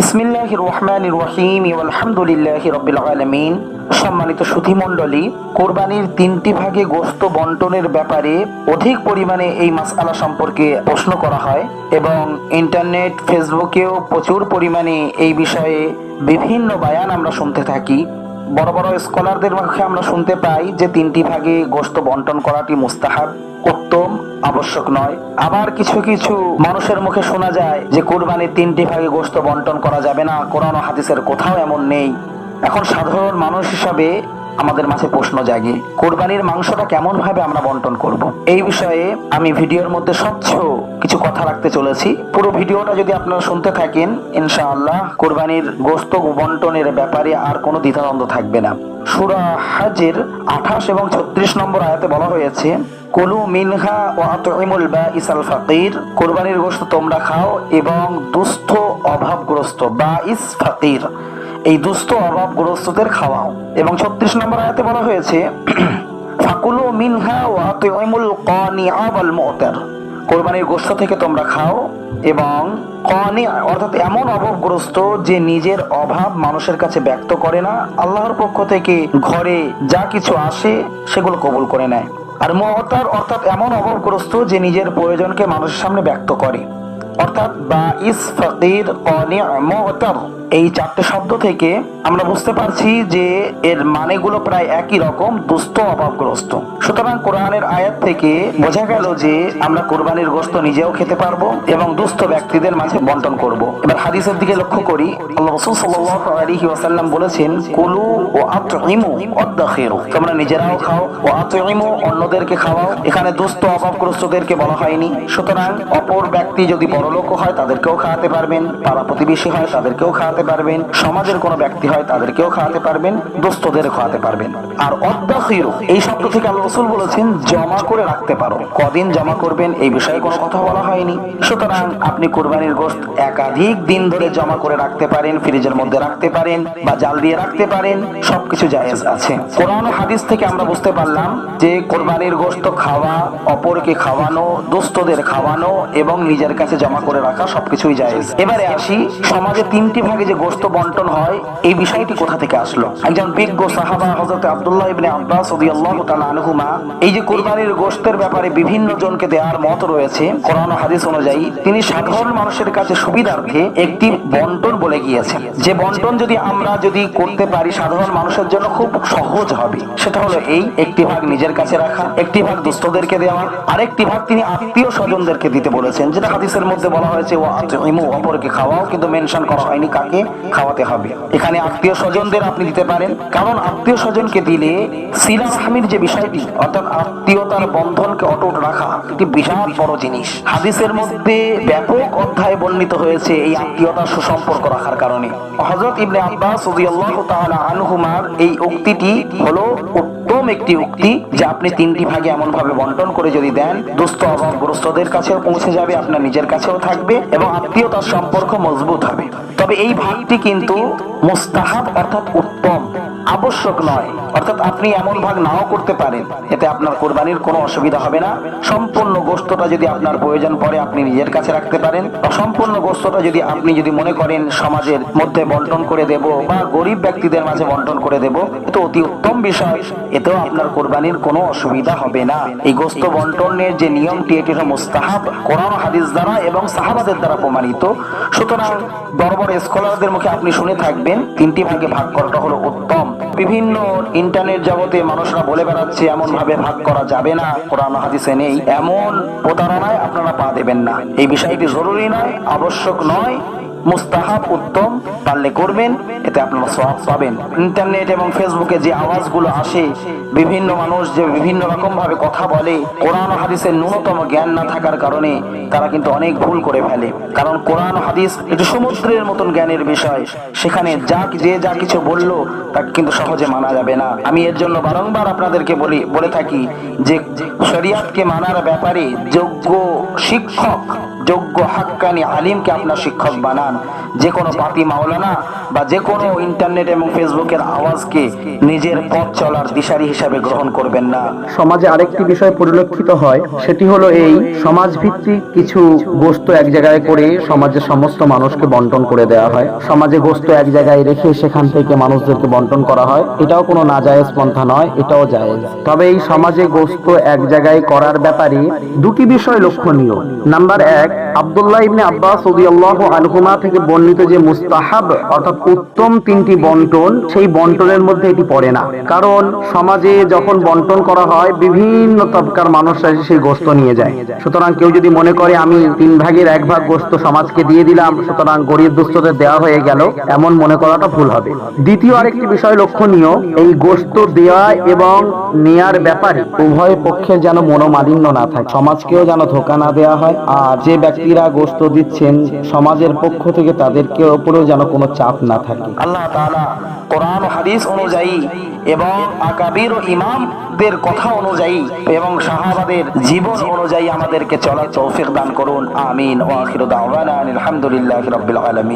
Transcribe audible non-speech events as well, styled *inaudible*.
বিসমিল্লাহ রহমান রহিম আলহামদুলিল্লাহ রবিল আলমিন। সম্মানিত সুধীমণ্ডলী, কোরবানির তিনটি ভাগে গোস্ত বন্টনের ব্যাপারে অধিক পরিমাণে এই মাসআলা সম্পর্কে প্রশ্ন করা হয় এবং ইন্টারনেট, ফেসবুকেও প্রচুর পরিমাণে এই বিষয়ে বিভিন্ন বায়ান আমরা শুনতে থাকি। বড় বড় স্কলারদের মুখে আমরা শুনতে পাই যে তিনটি ভাগে গোস্ত বন্টন করাটি মুস্তাহাব, উত্তম, আবশ্যক নয়। আবার কিছু কিছু মানুষের মুখে শোনা যায় যে কোরবানির তিনটি ভাগে গোস্ত বন্টন করা যাবে না, কোরআন হাদিসের কোথাও এমন নেই। এখন সাধারণ মানুষ হিসাবে আমাদের মাঝে প্রশ্ন জাগে, কোরবানির মাংসটা কেমন ভাবে আমরা বন্টন করব। এই বিষয়ে আমি ভিডিওর মধ্যে স্বচ্ছ কিছু কথা রাখতে চলেছি। পুরো ভিডিওটা যদি আপনারা শুনতে থাকেন, ইনশাআল্লাহ কোরবানির গোস্ত বন্টনের ব্যাপারে আর কোনো দ্বিধাদ্বন্দ্ব থাকবে না। সুরা হাজের আঠাশ এবং ছত্রিশ নম্বর আয়াতে বলা হয়েছে, কুলু মিনহা ও আতইমুল বা ইসাল ফাকির কোরবানির গোস্ত তোমরা খাও এবং দুস্থ, অভাবগ্রস্ত বা ইস ফাকির। এই দুস্থ অভাবগ্রস্তদের খাওয়াও। এবং ছত্রিশ নম্বর আয়াতে বলা হয়েছে, *clears throat* ফাকুলু মিনহা ও আতইমুল কানিআ ওয়াল মুতার। কোরবানির গোস্ত থেকে তোমরা খাও এবং কনে, অর্থাৎ এমন অভাবগ্রস্ত যে নিজের অভাব মানুষের কাছে ব্যক্ত করে না, আল্লাহর পক্ষ থেকে ঘরে যা কিছু আসে সেগুলো কবুল করে নেয়। আর মহতার অর্থাৎ এমন অভাবগ্রস্ত যে নিজের প্রয়োজনকে মানুষের সামনে ব্যক্ত করে। অর্থাৎ বা ইস ফকির কনে মহতার এই চারটে শব্দ থেকে আমরা বুঝতে পারছি যে এর মানেগুলো প্রায় একই রকম, দুস্থ, অভাবগ্রস্ত। সুতরাং কোরআনের আয়াত থেকে বোঝা গেল যে আমরা কোরবানির গোস্ত নিজেও খেতে পারব এবং দুস্থ ব্যক্তিদের মাঝে বন্টন করব। এবার হাদিসের দিকে লক্ষ্য করি বলেছেন, কুলু ও আতইমু ওয়াদাখিরু তোমরা নিজেরাও খাও ও আতইমু অন্যদেরকে খাওয়াও। এখানে দুস্থ, অভাবগ্রস্তদেরকে বলা হয়নি। সুতরাং অপর ব্যক্তি যদি বড়লোক হয়, তাদেরকেও খাওয়াতে পারবেন। পাড়া প্রতিবেশী হয়, তাদেরকেও খাওয়াতে পারবেন। সমাজের কোনো ব্যক্তি হয়, তাদেরকেও খাওয়াতে পারবেন। দোস্তদের খাওয়াতে পারবেন। আর অদ্দাখিরু এই শব্দ থেকে আল্লাহ রসুল বলেছেন, জমা করে রাখতে পারো। কদিন জমা করবেন, এই বিষয়ে কোনো কথা বলা হয়নি। সুতরাং আপনি কোরবানির গোশত একাধিক দিন ধরে জমা করে রাখতে পারেন, ফ্রিজের মধ্যে রাখতে পারেন বা জাল দিয়ে রাখতে পারেন, সবকিছু জায়েজ আছে। কোরআন হাদিস থেকে আমরা বুঝতে পারলাম যে কোরবানির গোশত খাওয়া, অপরকে খাওয়ানো, দোস্তদের খাওয়ানো এবং নিজের কাছে জমা করে রাখা সবকিছুই জায়েজ। এবারে আসি, সমাজে তিনটি ভাগে যে গোস্ত বন্টন হয়, এই বিষয়টি কোথা থেকে আসলো? একজন বিজ্ঞ সাহাবা হযরত আব্দুল্লাহ ইবনে আব্বাস রাদিয়াল্লাহু তাআলা আনহুমা, এই যে কুরবানির গোশতের ব্যাপারে বিভিন্ন জনকে দেওয়ার মত রয়েছে, কোরআন ও হাদিস অনুযায়ী, তিনি সাধারণ মানুষের কাছে সুবিধার্থে একটি বন্টন বলে গিয়েছেন। যে বন্টন যদি আমরা যদি করতে পারি, সাধারণ মানুষের জন্য খুব সহজ হবে। সেটা হলো এই, একটি ভাগ নিজের কাছে রাখা, একটি ভাগ দুস্থদেরকে দেওয়া, আরেকটি ভাগ তিনি আত্মীয় স্বজনদেরকে দিতে বলেছেন, যেটা হাদিসের মধ্যে বলা হয়েছে অপরকে খাওয়াও, কিন্তু মেনশন করা হয়নি কাকে খাওয়াতে হবে। এখানে আত্মীয় স্বজনদের আপনি দিতে পারেন। কারণ আত্মীয় স্বজনকে দিলে সিলা যে বিষয়টি, অর্থাৎ আত্মীয়তার বন্ধনকে অটুট রাখা একটি বিশাল বড় জিনিস। হাদিসের মধ্যে ব্যাপক অধ্যায় বর্ণিত হয়েছে এই আত্মীয়তার সুসম্পর্ক রাখার কারণে। হযরত ইবনে আব্বাস আনহুমার এই উক্তিটি হলো উত্তম একটি উক্তি যে আপনি তিনটি ভাগে এমন ভাবে বন্টন করে যদি দেন, দুস্থ অভাবগ্রস্তদের কাছেও পৌঁছে যাবে, আপনার নিজের কাছেও থাকবে এবং আত্মীয়তার সম্পর্ক মজবুত হবে। তবে এই ভাগটি কিন্তু মুস্তাহাব অর্থাৎ উত্তম, আবশ্যক নয়। অর্থাৎ আপনি এমন ভাগ নাও করতে পারেন, এতে আপনার কোরবানির কোনো অসুবিধা হবে না। সম্পূর্ণ গোস্তটা যদি আপনার প্রয়োজন পড়ে, আপনি নিজের কাছে রাখতে পারেন। সম্পূর্ণ গোস্তটা যদি আপনি যদি মনে করেন সমাজের মধ্যে বন্টন করে দেব বা গরিব ব্যক্তিদের মাঝে বন্টন করে দেব এটা অতি উত্তম বিষয়। এতেও আপনার কোরবানির কোনো অসুবিধা হবে না। এই গোস্ত বন্টনের যে নিয়মটি, এটি হলো মুস্তাহাব, কোরআন, হাদিস দ্বারা এবং সাহাবাদের দ্বারা প্রমাণিত। সুতরাং বড় বড় স্কলারদের মুখে আপনি শুনে থাকবেন, তিনটি ভাগে ভাগ করাটা হলো উত্তম। বিভিন্ন ইন্টারনেট জগতে মানুষরা বলে বেড়াচ্ছে এমন ভাবে ভাগ করা যাবে না, কোরআন হাদিসে নেই। এমন প্রতারণায় আপনারা পা দেবেন না। এই বিষয়টি জরুরি নয়, আবশ্যক নয়। মুস্তাহাব উত্তম, পারলে করবেন, এতে আপনারা সব পাবেন। ইন্টারনেট এবং ফেসবুকে যে আওয়াজগুলো আসে, বিভিন্ন মানুষ যে বিভিন্ন রকম ভাবে কথা বলে, কোরআন হাদিসের ন্যূনতম জ্ঞান না থাকার কারণে তারা কিন্তু অনেক ভুল করে ফেলে। কারণ কোরআন হাদিস একটু সমুদ্রের মতন জ্ঞানের বিষয়। সেখানে যা যে যা কিছু বলল তাকে কিন্তু সহজে মানা যাবে না। আমি এর জন্য বারংবার আপনাদেরকে বলি, বলে থাকি যে শরিয়াতকে মানার ব্যাপারে যোগ্য শিক্ষক যোগ্য হাক্কানি আলিমকে আপনার শিক্ষক বানান। যে কোনো পাতি মাওলানা বা যে কোনো ইন্টারনেট এবং ফেসবুকের আওয়াজকে নিজের পথ চলার দিশারি হিসাবে গ্রহণ করবেন না। সমাজে আরেকটি বিষয় পরিলক্ষিত হয়, সেটি হলো এই সমাজ ভিত্তিক কিছু গোস্ত এক জায়গায় করে সমাজের সমস্ত মানুষকে বন্টন করে দেওয়া হয়। সমাজে গোস্ত এক জায়গায় রেখে সেখান থেকে মানুষদেরকে বন্টন করা হয়। এটাও কোনো নাজায়েজ পন্থা নয়, এটাও জায়েজ। তবে এই সমাজে গোস্ত এক জায়গায় করার ব্যাপারে দুটি বিষয় লক্ষণীয়। নাম্বার এক, আব্দুল্লাহ ইবনে আব্বাস আনহুমা থেকে বর্ণিত যে মুস্তাহাব, অর্থাৎ উত্তম তিনটি বন্টন, সেই বন্টনের মধ্যে এটি পড়ে না। কারণ সমাজে যখন বন্টন করা হয়, বিভিন্ন তবকার মানুষরা এসে সেই গোস্ত নিয়ে যায়। সুতরাং কেউ যদি মনে করে, আমি তিন ভাগের এক ভাগ গোস্ত সমাজকে দিয়ে দিলাম, সুতরাং গরিব দুস্থদের দেওয়া হয়ে গেল, এমন মনে করাটা ভুল হবে। দ্বিতীয় আরেকটি বিষয় লক্ষণীয়, এই গোস্ত দেওয়া এবং নেয়ার ব্যাপারে উভয় পক্ষের যেন মনোমালিন্য না থাকে। সমাজকেও যেন ধোকা না দেওয়া হয়। আর যে ব্যক্তিরা গোস্ত দিচ্ছেন, সমাজের পক্ষ থেকে তাদেরকে ওপরেও যেন কোনো চাপ না থাকে। আল্লাহ তাআলা কোরআন হাদিস অনুযায়ী এবং আকাবির ও ইমামদের কথা অনুযায়ী এবং সাহাবাদের জীবন অনুযায়ী আমাদেরকে চলার তৌফিক দান করুন। আমিন। ওয়া আখিরু দাওয়ানা আলহামদুলিল্লাহি রাব্বিল আলামিন।